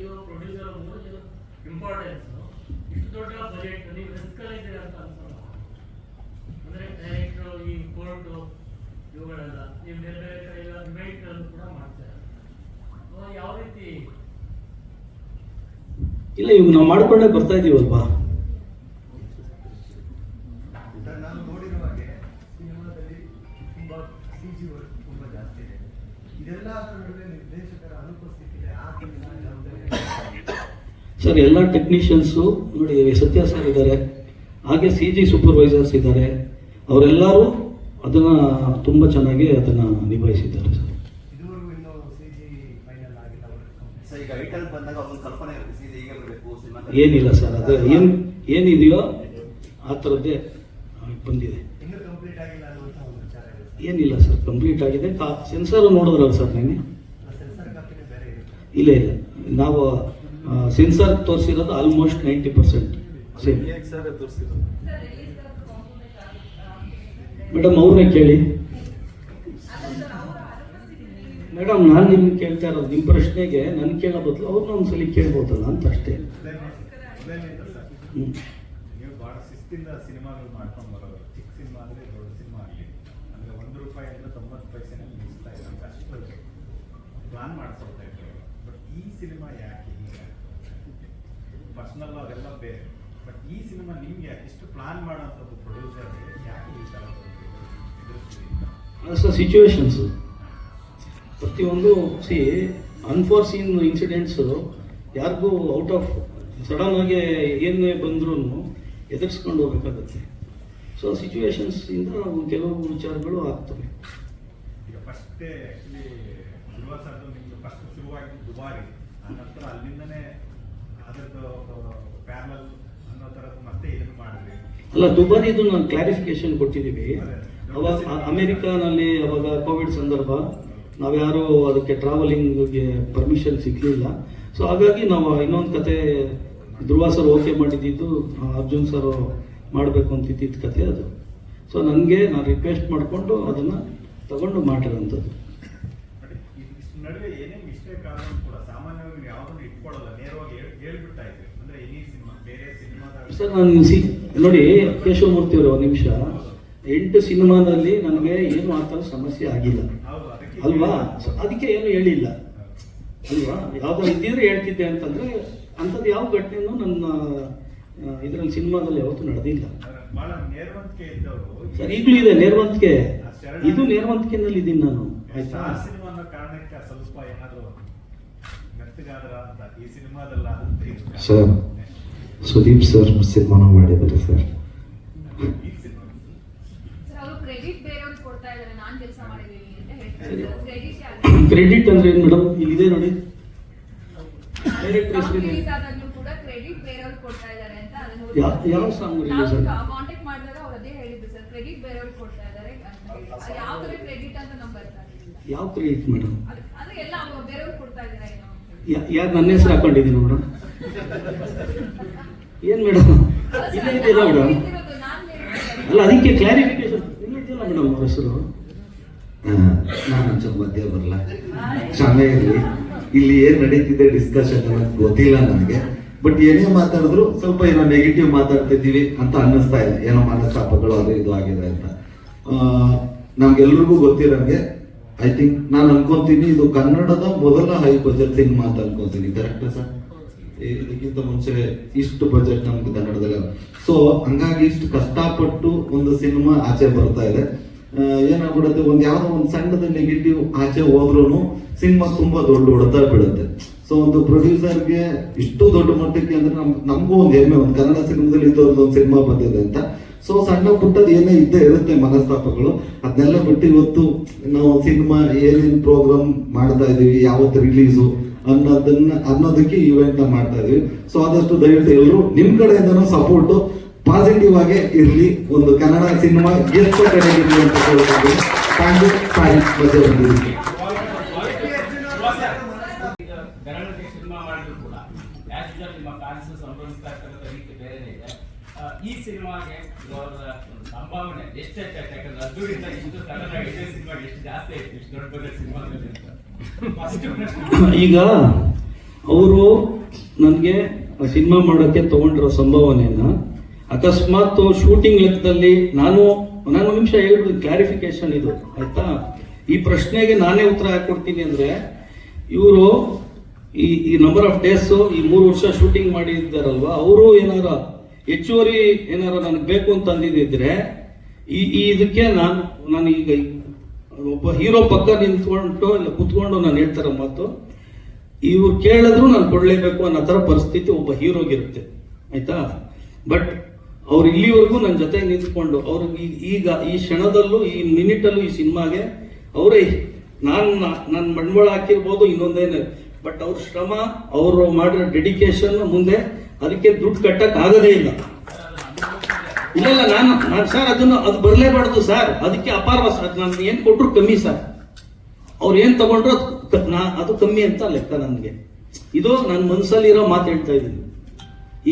ಇದು ಪ್ರೊಡ್ಯೂಸರ್ ಮೂರು ಇಂಪಾರ್ಟೆನ್ಸ್ ಇಷ್ಟು ದೊಡ್ಡ ಬಜೆಟ್ ನೀವು ರಿಸ್ಕ್ ಇದ್ದೀರ ಅಂತ ಅನ್ಸಲ್ಲ. ಅಂದ್ರೆ ಡೈರೆಕ್ಟರ್ ಈ ಕೋರ್ಟು ಇವುಗಳೆಲ್ಲ ನೀವು ಬೇರೆ ಬೇರೆ ಕಡೆ ಎಲ್ಲ ಡಿಬೇಟ್ ಕೂಡ ಮಾಡ್ತಾರೆ ಯಾವ ರೀತಿ ಇಲ್ಲ, ಇವಾಗ ನಾವು ಮಾಡ್ಕೊಂಡೇ ಬರ್ತಾ ಇದೀವಲ್ವಾ? ಸರ್ ಎಲ್ಲ ಟೆಕ್ನಿಷಿಯನ್ಸು ನೋಡಿ ಸತ್ಯ ಸರ್ ಇದ್ದಾರೆ. ಹಾಗೆ ಸಿ ಜಿ ಸೂಪರ್ವೈಸರ್ಸ್ ಇದ್ದಾರೆ. ಅವರೆಲ್ಲರೂ ಅದನ್ನು ತುಂಬ ಚೆನ್ನಾಗಿ ಅದನ್ನು ನಿಭಾಯಿಸಿದ್ದಾರೆ ಸರ್. ಇದುವರೆಗೂ ಇನ್ನೂ ಸಿ ಫೈನಲ್ ಆಗಿಲ್ಲ ಅವ್ರ ಈಗ ಐಟಲ್ ಬಂದಾಗ ಒಂದು ಕಲ್ಪನೆ ಇರುತ್ತೆ ಸೀದಾ ಹೀಗೆ ಬರಬೇಕು ಸಿನಿಮಾ ಏನಿಲ್ಲ ಸರ್ ಅದು ಏನು ಏನಿದೆಯೋ ಆ ಥರದ್ದೇ ಬಂದಿದೆ. ಇನ್ನೂ ಕಂಪ್ಲೀಟ್ ಆಗಿಲ್ಲ ಅನ್ನುವಂಥ ಒಂದು ವಿಚಾರ ಏನಿಲ್ಲ ಸರ್ ಕಂಪ್ಲೀಟ್ ಆಗಿದೆ. ಸೆನ್ಸರ್ ನೋಡಿದ್ರಲ್ಲ ಸರ್ ನಿನ್ನೆ? ಸೆನ್ಸರ್ ಕಾಪಿನೇ ಬೇರೆ ಇಲ್ಲ ಇಲ್ಲ. ನಾವು censor ತೋರಿಸಿರೋದು almost ninety percent same madam, ಅವ್ರನ್ನ ಕೇಳಿ. ಮೇಡಮ್, ನಾನು ನಿಮ್ಗೆ ಕೇಳ್ತಾ ಇರೋದು ನಿಮ್ಮ ಪ್ರಶ್ನೆಗೆ ನನ್ನ ಕೇಳೋ ಬದಲು ಅವ್ರನ್ನ ಒಂದ್ಸಲಿ ಕೇಳ್ಬೋದಲ್ಲ ಅಂತ ಅಷ್ಟೇ. ಪ್ಲಾನ್ ಬಟ್ ಈ ಸಿನಿಮಾ ಯಾಕೆ ಪರ್ಸ್ನಲ್ ಅದೆಲ್ಲ ಬೇರೆ. ಬಟ್ ಈ ಸಿನಿಮಾ ನಿಮ್ಗೆ ಯಾಕೆ ಇಷ್ಟು ಪ್ಲಾನ್ ಮಾಡೋಂಥದ್ದು ಪ್ರೊಡ್ಯೂಸರ್ ಯಾಕೆ ಈ ಥರ ಎದುರಿಸ್ತೀವಿ ಸಿಚುವೇಶನ್ಸು ಪ್ರತಿಯೊಂದು ಸಿ ಅನ್ಫಾರ್ಸೀನ್ ಇನ್ಸಿಡೆಂಟ್ಸು ಯಾರಿಗೂ ಔಟ್ ಆಫ್ ಸಡನ್ ಆಗಿ ಏನೇ ಬಂದ್ರೂ ಎದುರಿಸ್ಕೊಂಡು ಹೋಗ್ಬೇಕಾಗತ್ತೆ. ಸೊ ಸಿಚುವೇಶನ್ಸಿಂದ ಕೆಲವು ವಿಚಾರಗಳು ಆಗ್ತವೆ. ಈಗ ಫಸ್ಟೇ ಆ್ಯಕ್ಚುಲಿ ದುರ್ವಾಸದ್ದು ಫಸ್ಟ್ ಶುರುವಾಗಿದ್ದು ದುಬಾರಿ. ಆ ನಂತರ ಅಲ್ಲಿಂದನೇ ಅಲ್ಲ ದುಬಾರಿದು ನಾನು ಕ್ಲಾರಿಫಿಕೇಶನ್ ಕೊಟ್ಟಿದ್ದೀವಿ. ಅವಾಗ ಅಮೆರಿಕಾನಲ್ಲಿ ಅವಾಗ ಕೋವಿಡ್ ಸಂದರ್ಭ ನಾವ್ಯಾರು ಅದಕ್ಕೆ ಟ್ರಾವೆಲಿಂಗ್ಗೆ ಪರ್ಮಿಷನ್ ಸಿಗಲಿಲ್ಲ. ಸೊ ಹಾಗಾಗಿ ನಾವು ಇನ್ನೊಂದು ಕತೆ ಧ್ರುವ ಸರ್ ಓಕೆ ಮಾಡಿದ್ದು ಅರ್ಜುನ್ ಸರ್ ಮಾಡಬೇಕು ಅಂತಿದ್ದಿದ್ದ ಕತೆ ಅದು. ಸೊ ನನಗೆ ನಾನು ರಿಕ್ವೆಸ್ಟ್ ಮಾಡಿಕೊಂಡು ಅದನ್ನು ತಗೊಂಡು ಮಾಡಿರೋಂಥದ್ದು ಬಟ್ ಇದು ಇಷ್ಟ್ ನಡುವೆ ಏನೇ ಮಿಸ್ಟೇಕ್ ಆದ್ರೂ ಕೂಡ ಸಾಮಾನ್ಯವಾಗಿ ನೀವು ಯಾವುದನ್ನು ಇಟ್ಕೊಳ್ಳಲ್ಲ ನೇರವಾಗಿ ಹೇಳ್- ಹೇಳ್ಬಿಡ್ತಾ ಇದ್ರಿ ಅಂದ್ರೆ ಎನಿ ಸಿನಿಮಾ ಬೇರೆ ಸಿನಿಮಾದ ಸರ್ ನಾನು ಸಿ ನೋಡಿ ಕೇಶವಮೂರ್ತಿ ಅವರು ಒಂದು ನಿಮಿಷ. ಎಂಟು ಸಿನಿಮಾದಲ್ಲಿ ನನಗೆ ಏನು ಆ ಥರ ಸಮಸ್ಯೆ ಆಗಿಲ್ಲ. ಅಲ್ವಾ? ಅದಕ್ಕೆ ಏನು ಹೇಳಿಲ್ಲ. ಅಲ್ವಾ? ಯಾವ್ದು ಇದ್ದಿದ್ರೆ ಹೇಳ್ತಿದ್ದೆ ಅಂತಂದ್ರೆ ಅಂಥದ್ದು ಯಾವ ಘಟನೆನೂ ನನ್ನ ಇದರಲ್ಲಿ ಸಿನಿಮಾದಲ್ಲಿ ಯಾವತ್ತೂ ನಡೆದಿಲ್ಲ. ಸರ್ ಈಗಲೂ ಇದೆ ನೇರ್ವಂತಿಕೆ. ಇದು ನೇರ್ವಂತಿಕೆನಲ್ಲಿ ಇದ್ದೀನಿ ನಾನು ಆಯ್ತಾ? ಸರ್ ಸುದೀಪ್ ಸರ್ ಸಿನಿಮಾನ ಮಾಡಿದ್ದಾರೆ ಸರ್. ಸರ್ ಅವರು ಕ್ರೆಡಿಟ್ ಬೇರೆಯವ್ರಿಗೆ ಕೊಡ್ತಾ ಇದ್ದಾರೆ ನಾನ್ ಕೆಲಸ ಮಾಡಿದೀನಿ ಅಂತ ಹೇಳ್ತಾರೆ ಸರಿ. ಕ್ರೆಡಿಟ್ ಕ್ರೆಡಿಟ್ ಅಂದ್ರೆ ಏನು ಮೇಡಮ್ ಇಲ್ಲಿದೆ ನೋಡಿ. ಯಾವ ಸಾಂಗ್ ರಿಲೀಸ್ ಆದಾಗ್ಲೂ ಕೂಡ ಕ್ರೆಡಿಟ್ ಬೇರೆಯವ್ರಿಗೆ ಕೊಡ್ತಾ ಇದ್ದಾರೆ ಅಂತ ಯಾ- ಯಾವ song release ಆಗಿದೆ? ಕಾಂಟ್ಯಾಕ್ಟ್ ಮಾಡಿದಾಗ ಅವ್ರು ಅದೇ ಹೇಳಿದ್ರು ಸರ್ ಕ್ರೆಡಿಟ್ ಬೇರೆಯವ್ರಿಗೆ ಯಾರು ನನ್ನ ಹೆಸರು ಹಾಕೊಂಡಿದ್ದೀನಿ ಮೇಡಮ್ ಏನು ಮೇಡಮ್? ಇಲ್ಲೇ ಇದೆಯಲ್ಲ ಮೇಡಮ್. ಅಲ್ಲ, ಅದಕ್ಕೆ ಕ್ಲಾರಿಫಿಕೇಶನ್ ಇಲ್ಲಿದೆಯಲ್ಲ ಮೇಡಮ್ ಅವ್ರ ಹೆಸರು? ನಾನು ಒಂಚೂರು ಮಧ್ಯ ಬರಲ್ಲ ಕ್ಷಮೆ ಇಲ್ಲಿ ಏನು ನಡೀತಿದೆ ಡಿಸ್ಕಷನ್ ಗೊತ್ತಿಲ್ಲ ನನಗೆ. ಬಟ್ ಏನೇ ಮಾತಾಡಿದ್ರು ಸ್ವಲ್ಪ ಏನೋ ನೆಗೆಟಿವ್ ಮಾತಾಡ್ತಿದ್ದೀವಿ ಅಂತ ಅನ್ನಿಸ್ತಾ ಇದೆ. ಏನೋ ಮನಸ್ತಾಪಗಳು ಅದು ಇದು ಆಗಿದೆ ಅಂತ. ನಮ್ಗೆಲ್ರಿಗೂ ಗೊತ್ತಿರೋಂಗೆ ಐ ಥಿಂಕ್ ನಾನು ಅನ್ಕೊಂತೀನಿ, ಇದು ಕನ್ನಡದ ಮೊದಲ ಹೈ ಬಜೆಟ್ ಸಿನಿಮಾ ಅಂತ ಅನ್ಕೊಂತೀನಿ ಕರೆಕ್ಟಾ ಸರ್ ಇದಕ್ಕಿಂತ ಮುಂಚೆ ಇಷ್ಟು ಬಜೆಟ್ ನಮ್ಗೆ ಕನ್ನಡದಲ್ಲಿ ಸೊ ಹಂಗಾಗಿ ಇಷ್ಟು ಕಷ್ಟಪಟ್ಟು ಒಂದು ಸಿನಿಮಾ ಆಚೆ ಬರ್ತಾ ಇದೆ. ಏನಾಗ್ಬಿಡುತ್ತೆ, ಒಂದು ಯಾವುದೋ ಒಂದು ಸಣ್ಣದ ನೆಗೆಟಿವ್ ಆಚೆ ಹೋದ್ರೂ ಸಿನಿಮಾ ತುಂಬಾ ದೊಡ್ಡ ಹೊಡೆತ ಬೀಳುತ್ತೆ. ಸೊ ಒಂದು ಪ್ರೊಡ್ಯೂಸರ್ಗೆ ಇಷ್ಟು ದೊಡ್ಡ ಮಟ್ಟಕ್ಕೆ ಅಂದ್ರೆ ನಮ್ಗೂ ಒಂದು ಹೆಮ್ಮೆ, ಒಂದು ಕನ್ನಡ ಸಿನಿಮಾದಲ್ಲಿ ಒಂದು ಸಿನಿಮಾ ಬಂದಿದೆ ಅಂತ. ಸೊ ಸಣ್ಣ ಪುಟ್ಟದ್ದು ಏನೇ ಇದ್ದೇ ಇರುತ್ತೆ ಮನಸ್ತಾಪಗಳು. ಅದನ್ನೆಲ್ಲ ಬಿಟ್ಟು ಇವತ್ತು ನಾವು ಸಿನಿಮಾ ಏನೇನು ಪ್ರೋಗ್ರಾಮ್ ಮಾಡ್ತಾ ಇದೀವಿ, ಯಾವತ್ತು ರಿಲೀಸು ಅನ್ನೋದನ್ನ, ಅನ್ನೋದಕ್ಕೆ ಇವೆಂಟ್ ಮಾಡ್ತಾ ಇದೀವಿ. ಸೊ ಆದಷ್ಟು ದಯವಿಟ್ಟು ಎಲ್ಲರೂ ನಿಮ್ಮ ಕಡೆಯಿಂದನೂ ಸಪೋರ್ಟ್ ಪಾಸಿಟಿವ್ ಆಗೇ ಇರಲಿ. ಒಂದು ಕನ್ನಡ ಸಿನಿಮಾ ಎಷ್ಟು ಕಡೆ ಇರ್ಲಿ ಅಂತ ಹೇಳ್ತಾರೆ ಈ ಸಿನಿಮಾಗೆ ಅವರ ಸಂಭಾವನೆ ಎಷ್ಟು ಯಾಕಂದ್ರೆ ಅದ್ದೂರಿಂದ ಇಷ್ಟು ಕನ್ನಡ ಇದೇ ಸಿನಿಮಾ ಎಷ್ಟು ಜಾಸ್ತಿ ಆಯ್ತು, ಇಷ್ಟು ದೊಡ್ಡ ದೊಡ್ಡ ಪ್ರಶ್ನೆ ಈಗ ಅವರು ನನಗೆ ಸಿನಿಮಾ ಮಾಡೋಕ್ಕೆ ತಗೊಂಡಿರೋ ಸಂಭಾವನೆಯನ್ನ ಅಕಸ್ಮಾತ್ ಶೂಟಿಂಗ್ ಲೆಕ್ಕದಲ್ಲಿ ನಾನು ನಾನು ನಿಮಿಷ ಹೇಳ್ಬಿಟ್ಟು ಕ್ಲಾರಿಫಿಕೇಶನ್ ಇದು, ಆಯ್ತಾ? ಈ ಪ್ರಶ್ನೆಗೆ ನಾನೇ ಉತ್ತರ ಹಾಕೊಡ್ತೀನಿ ಅಂದ್ರೆ, ಇವರು ಈ ಈ ನಂಬರ್ ಆಫ್ ಡೇಸ್ ಈ ಮೂರು ವರ್ಷ ಶೂಟಿಂಗ್ ಮಾಡಿದ್ದಾರಲ್ವಾ, ಅವರು ಏನಾರ ಹೆಚ್ಚುವರಿ ಏನಾರು ನನಗೆ ಬೇಕು ಅಂತ ಅಂದಿದ್ದಿದ್ರೆ, ಈ ಇದಕ್ಕೆ ನಾನು ನಾನು ಈಗ ಒಬ್ಬ ಹೀರೋ ಪಕ್ಕ ನಿಂತ್ಕೊಂಡು ಇಲ್ಲ ಕುತ್ಕೊಂಡು ನಾನು ಹೇಳ್ತಾರ ಮಾತು, ಇವ್ರು ಕೇಳಿದ್ರು ನಾನು ಕೊಡ್ಲೇಬೇಕು ಅನ್ನೋ ಥರ ಪರಿಸ್ಥಿತಿ ಒಬ್ಬ ಹೀರೋಗಿರುತ್ತೆ ಆಯ್ತಾ? ಬಟ್ ಅವ್ರು ಇಲ್ಲಿವರೆಗೂ ನನ್ನ ಜೊತೆ ನಿಂತ್ಕೊಂಡು, ಅವ್ರಿಗೆ ಈಗ ಈ ಕ್ಷಣದಲ್ಲೂ, ಈ ಮಿನಿಟಲ್ಲೂ ಈ ಸಿನಿಮಾಗೆ ಅವರೇ, ನಾನು ನನ್ನ ಬಂಡವಾಳ ಹಾಕಿರ್ಬೋದು ಇನ್ನೊಂದೇನು ಬಟ್ ಅವ್ರ ಶ್ರಮ, ಅವರು ಮಾಡಿರೋ ಡೆಡಿಕೇಶನ್ ಮುಂದೆ ಅದಕ್ಕೆ ದುಡ್ಡು ಕಟ್ಟಕ್ ಆಗದೇ ಇಲ್ಲ. ಇಲ್ಲ ನಾನು ನಾನು ಸರ್ ಅದನ್ನು, ಅದು ಬರಲೇಬಾರ್ದು ಸರ್ ಅದಕ್ಕೆ ಅಪಾರ ಸರ್ ನಾನು ಏನು ಕೊಟ್ಟರು ಕಮ್ಮಿ ಸರ್ ಅವ್ರು ಏನು ತಗೊಂಡ್ರು ಅದು ಅದು ಕಮ್ಮಿ ಅಂತ ಲೆಕ್ಕ ನನಗೆ. ಇದು ನನ್ನ ಮನಸ್ಸಲ್ಲಿರೋ ಮಾತು ಹೇಳ್ತಾ ಇದ್ದೀನಿ.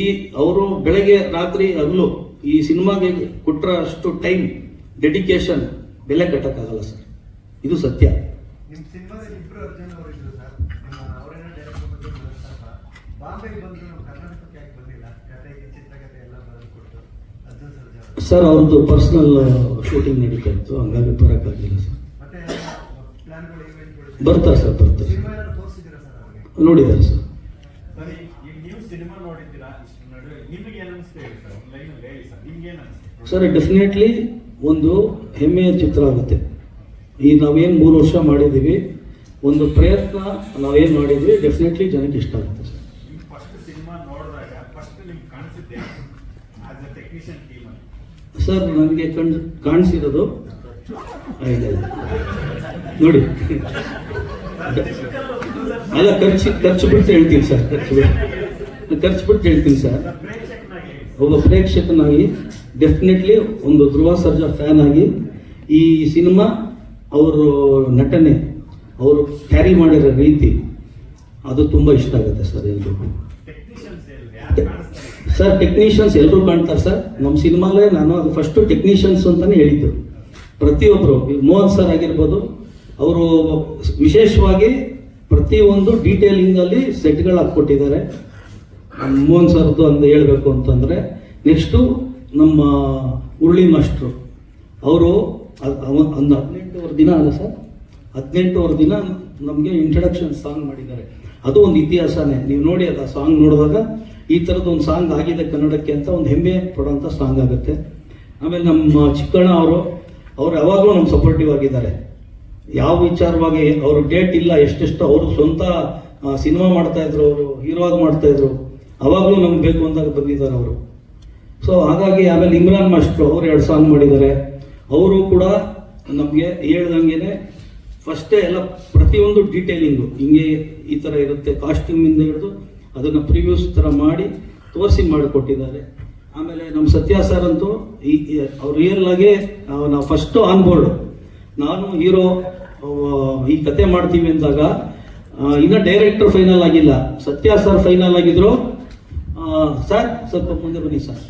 ಈ, ಅವರು ಬೆಳಗ್ಗೆ ರಾತ್ರಿ ಹಗಲು ಈ ಸಿನಿಮಾಗೆ ಕೊಟ್ಟರ ಅಷ್ಟು ಟೈಮ್ ಡೆಡಿಕೇಶನ್ ಬೆಲೆ ಕಟ್ಟಕ್ಕಾಗಲ್ಲ ಸರ್ ಇದು ಸತ್ಯ. ಬಾಂಬೆಗೆ ಸಿನಿಮಾದಲ್ಲಿ ಸರ್ ಅವ್ರದ್ದು ಪರ್ಸನಲ್ ಶೂಟಿಂಗ್ ನಡೀತಾ ಇತ್ತು. ಹಂಗಾಗಿ ಬರೋಕ್ಕಾಗಿಲ್ಲ ಸರ್. ಬರ್ತಾರೆ ಸರ್? ಬರ್ತಾರೆ ನೋಡಿದ್ದಾರೆ ಸರ್. ಸರ್ ಡೆಫಿನೆಟ್ಲಿ ಒಂದು ಹೆಮ್ಮೆಯ ಚಿತ್ರ ಆಗುತ್ತೆ. ಈ ನಾವೇನು ಮೂರು ವರ್ಷ ಮಾಡಿದ್ದೀವಿ. ಒಂದು ಪ್ರಯತ್ನ ನಾವೇನು ಮಾಡಿದ್ವಿ ಡೆಫಿನೆಟ್ಲಿ ಜನಕ್ಕೆ ಇಷ್ಟ ಆಗುತ್ತೆ ಸರ್. ಸರ್, ನನಗೆ ಕಂಡು ಕಾಣಿಸಿರೋದು. ನೋಡಿ. ಅಲ್ಲ, ಖರ್ಚು ಖರ್ಚು ಬಿಟ್ಟು ಹೇಳ್ತೀನಿ ಸರ್, ಖರ್ಚು ಬಿಟ್ಟು. ಖರ್ಚು ಬಿಟ್ಟು ಹೇಳ್ತೀನಿ ಸರ್. ಒಬ್ಬ ಪ್ರೇಕ್ಷಕನಾಗಿ ಡೆಫಿನೆಟ್ಲಿ ಒಂದು ಧ್ರುವ ಸರ್ಜಾ ಫ್ಯಾನ್ ಆಗಿ ಈ ಸಿನಿಮಾ ಅವರು ನಟನೆ, ಅವರು ಕ್ಯಾರಿ ಮಾಡಿರೋ ರೀತಿ, ಅದು ತುಂಬ ಇಷ್ಟ ಆಗುತ್ತೆ ಸರ್ ಎಲ್ರಿಗೂ. ಸರ್ ಟೆಕ್ನಿಷಿಯನ್ಸ್ ಎಲ್ಲರೂ ಕಾಣ್ತಾರೆ ಸರ್ ನಮ್ಮ ಸಿನಿಮಾಲೇ ನಾನು ಅದು ಫಸ್ಟು ಟೆಕ್ನಿಷಿಯನ್ಸ್ ಅಂತಾನೆ ಹೇಳಿದ್ದು. ಪ್ರತಿಯೊಬ್ಬರು ಮೋಹನ್ ಸರ್ ಆಗಿರ್ಬೋದು, ಅವರು ವಿಶೇಷವಾಗಿ ಪ್ರತಿಯೊಂದು ಡೀಟೇಲಿಂಗಲ್ಲಿ ಸೆಟ್ಗಳು ಹಾಕ್ಕೊಟ್ಟಿದ್ದಾರೆ. ಮೋಹನ್ ಸರ್ದು ಅಂತ ಹೇಳಬೇಕು ಅಂತಂದರೆ ನೆಕ್ಸ್ಟು ನಮ್ಮ ಉರುಳಿ ಮಾಸ್ಟ್ರು. ಅವರು ಒಂದು ಹದಿನೆಂಟುವರೆ ದಿನ ಅಲ್ಲ ಸರ್ ಹದಿನೆಂಟುವರೆ ದಿನ ನಮಗೆ ಇಂಟ್ರಡಕ್ಷನ್ ಸಾಂಗ್ ಮಾಡಿದ್ದಾರೆ. ಅದು ಒಂದು ಇತಿಹಾಸನೇ. ನೀವು ನೋಡಿ ಅದು ಸಾಂಗ್ ನೋಡಿದಾಗ ಈ ಥರದ ಒಂದು ಸಾಂಗ್ ಆಗಿದೆ ಕನ್ನಡಕ್ಕೆ ಅಂತ ಒಂದು ಹೆಮ್ಮೆ ಪಡುವಂಥ ಸಾಂಗ್ ಆಗುತ್ತೆ. ಆಮೇಲೆ ನಮ್ಮ ಚಿಕ್ಕಣ್ಣ ಅವರು, ಅವ್ರು ಯಾವಾಗಲೂ ನಮ್ಮ ಸಪೋರ್ಟಿವ್ ಆಗಿದ್ದಾರೆ. ಯಾವ ವಿಚಾರವಾಗಿ ಅವ್ರ ಡೇಟ್ ಇಲ್ಲ, ಎಷ್ಟೆಷ್ಟು ಅವರು ಸ್ವಂತ ಸಿನಿಮಾ ಮಾಡ್ತಾ ಇದ್ರು, ಅವರು ಹೀರೋ ಆಗಿ ಮಾಡ್ತಾ ಇದ್ರು. ಅವಾಗಲೂ ನಮ್ಗೆ ಬೇಕು ಅಂದಾಗ ಬಂದಿದ್ದಾರೆ ಅವರು. ಸೊ ಹಾಗಾಗಿ ಆಮೇಲೆ ಇಮ್ರಾನ್ ಮಾಸ್ಟ್ರು ಅವರು ಎರಡು ಸಾಂಗ್ ಮಾಡಿದ್ದಾರೆ. ಅವರು ಕೂಡ ನಮಗೆ ಹೇಳ್ದಂಗೆ ಫಸ್ಟೇ ಎಲ್ಲ ಪ್ರತಿಯೊಂದು ಡೀಟೇಲಿಂಗು ಹಿಂಗೆ ಈ ಥರ ಇರುತ್ತೆ ಕಾಸ್ಟ್ಯೂಮಿಂದ ಹಿಡಿದು ಅದನ್ನು ಪ್ರಿವ್ಯೂಸ್ ಥರ ಮಾಡಿ ತೋರಿಸಿ ಮಾಡಿಕೊಟ್ಟಿದ್ದಾರೆ. ಆಮೇಲೆ ನಮ್ಮ ಸತ್ಯ ಸರ್ ಅಂತೂ ಈ ಅವ್ರು ರಿಯಲ್ ಆಗಿ ನಾವು ಫಸ್ಟು ಆನ್ ಬೋರ್ಡ್ ನಾನು ಹೀರೋ ಈ ಕತೆ ಮಾಡ್ತೀವಿ ಅಂದಾಗ ಇನ್ನೂ ಇನ್ನ ಡೈರೆಕ್ಟರ್ ಫೈನಲ್ ಆಗಿಲ್ಲ. ಸತ್ಯ ಸರ್ ಫೈನಲ್ ಆಗಿದ್ರು. ಸರ್ ಸ್ವಲ್ಪ ಮುಂದೆ ಬನ್ನಿ ಸರ್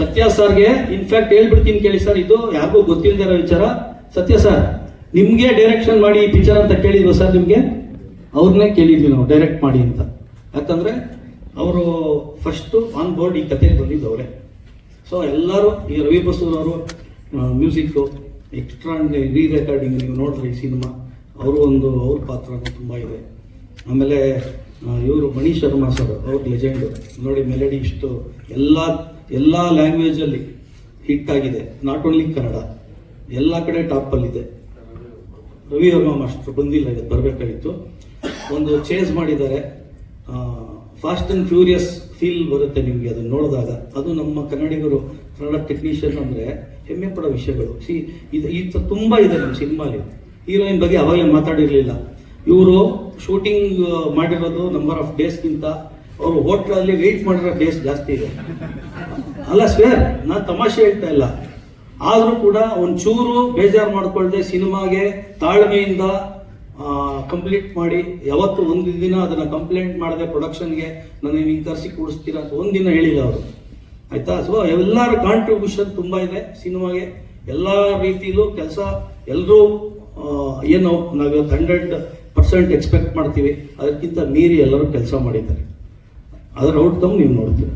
ಸತ್ಯ ಸರ್ಗೆ ಇನ್ಫ್ಯಾಕ್ಟ್ ಹೇಳ್ಬಿಡ್ತೀನಿ ಕೇಳಿ ಸರ್ ಇದು ಯಾರಿಗೂ ಗೊತ್ತಿಲ್ಲದೆ ಇರೋ ವಿಚಾರ. ಸತ್ಯ ಸರ್ ನಿಮಗೆ ಡೈರೆಕ್ಷನ್ ಮಾಡಿ ಈ ಪಿಕ್ಚರ್ ಅಂತ ಕೇಳಿದ್ವಿ ಸರ್ ನಿಮಗೆ? ಅವ್ರನ್ನೇ ಕೇಳಿದ್ವಿ ನಾವು ಡೈರೆಕ್ಟ್ ಮಾಡಿ ಅಂತ. ಯಾಕಂದ್ರೆ ಅವರು ಫಸ್ಟ್ ಆನ್ ಬೋರ್ಡ್ ಈ ಕಥೆ ಬಂದಿದ್ದವರೇ. ಸೊ ಎಲ್ಲರೂ ಈ ರವಿ ಬಸೂರ್ ಅವರು ಮ್ಯೂಸಿಕ್ಕು ಎಕ್ಸ್ಟ್ರಾ ರೀ ರೆಕಾರ್ಡಿಂಗ್ ನೀವು ನೋಡಿದ್ರೆ ಸಿನಿಮಾ. ಅವರು ಒಂದು, ಅವ್ರ ಪಾತ್ರ ತುಂಬ ಇದೆ. ಆಮೇಲೆ ಇವರು ಮಣಿ ಶರ್ಮಾ ಸರ್ ಅವ್ರ ಲೆಜೆಂಡ್ ನೋಡಿ ಮೆಲಡಿ ಇಷ್ಟು ಎಲ್ಲ ಎಲ್ಲ ಲ್ಯಾಂಗ್ವೇಜಲ್ಲಿ ಹಿಟ್ ಆಗಿದೆ. ನಾಟ್ ಓನ್ಲಿ ಕನ್ನಡ, ಎಲ್ಲ ಕಡೆ ಟಾಪಲ್ಲಿದೆ ರವಿ ಅವರ ಮಾಸ್ಟರ್ ಬಂದಿಲ್ಲ ಇದು ಬರಬೇಕಾಗಿತ್ತು. ಒಂದು ಚೇಂಜ್ ಮಾಡಿದ್ದಾರೆ. ಫಾಸ್ಟ್ ಆ್ಯಂಡ್ ಫ್ಯೂರಿಯಸ್ ಫೀಲ್ ಬರುತ್ತೆ ನಿಮಗೆ ಅದನ್ನು ನೋಡಿದಾಗ. ಅದು ನಮ್ಮ ಕನ್ನಡಿಗರು, ಕನ್ನಡ ಟೆಕ್ನಿಷಿಯನ್ ಅಂದರೆ ಹೆಮ್ಮೆ ಪಡೋ ವಿಷಯಗಳು. ಸಿ, ಇದು, ಈ ತುಂಬ ಇದೆ ನಮ್ಮ ಸಿನಿಮಾಲಿ. ಹೀರೋಯಿನ್ ಬಗ್ಗೆ ಅವಾಗಲೇ ಮಾತಾಡಿರಲಿಲ್ಲ. ಇವರು ಶೂಟಿಂಗ್ ಮಾಡಿರೋದು ನಂಬರ್ ಆಫ್ ಡೇಸ್ಗಿಂತ ಅವರು ಹೋಟ್ಲಲ್ಲಿ ವೆಯ್ಟ್ ಮಾಡಿರೋ ಡೇಸ್ ಜಾಸ್ತಿ ಇದೆ. ಅಲ್ಲ ಸ್ವೇರ್ ನಾನು ತಮಾಷೆ ಹೇಳ್ತಾ ಇಲ್ಲ. ಆದರೂ ಕೂಡ ಒಂಚೂರು ಬೇಜಾರು ಮಾಡ್ಕೊಳ್ದೆ ಸಿನಿಮಾಗೆ ತಾಳ್ಮೆಯಿಂದ ಕಂಪ್ಲೀಟ್ ಮಾಡಿ ಯಾವತ್ತು ಒಂದು ದಿನ ಅದನ್ನು ಕಂಪ್ಲೇಂಟ್ ಮಾಡದೆ ಪ್ರೊಡಕ್ಷನ್ಗೆ ನಾನು ನೀವು ತರಿಸಿ ಕೂಡಿಸ್ತೀರಾ ಅಂತ ಒಂದಿನ ಹೇಳಿಲ್ಲ ಅವರು. ಆಯ್ತಾ? ಸೊ ಎಲ್ಲರ ಕಾಂಟ್ರಿಬ್ಯೂಷನ್ ತುಂಬ ಇದೆ ಸಿನಿಮಾಗೆ. ಎಲ್ಲ ರೀತಿಯಲ್ಲೂ ಕೆಲಸ ಎಲ್ಲರೂ ಏನು ನಾವು ಹಂಡ್ರೆಡ್ ಪರ್ಸೆಂಟ್ ಎಕ್ಸ್ಪೆಕ್ಟ್ ಮಾಡ್ತೀವಿ. ಅದಕ್ಕಿಂತ ಮೀರಿ ಎಲ್ಲರೂ ಕೆಲಸ ಮಾಡಿದ್ದಾರೆ. ಅದರ ಔಟ್ಕಮ್ ನೀವು ನೋಡ್ತೀರಾ?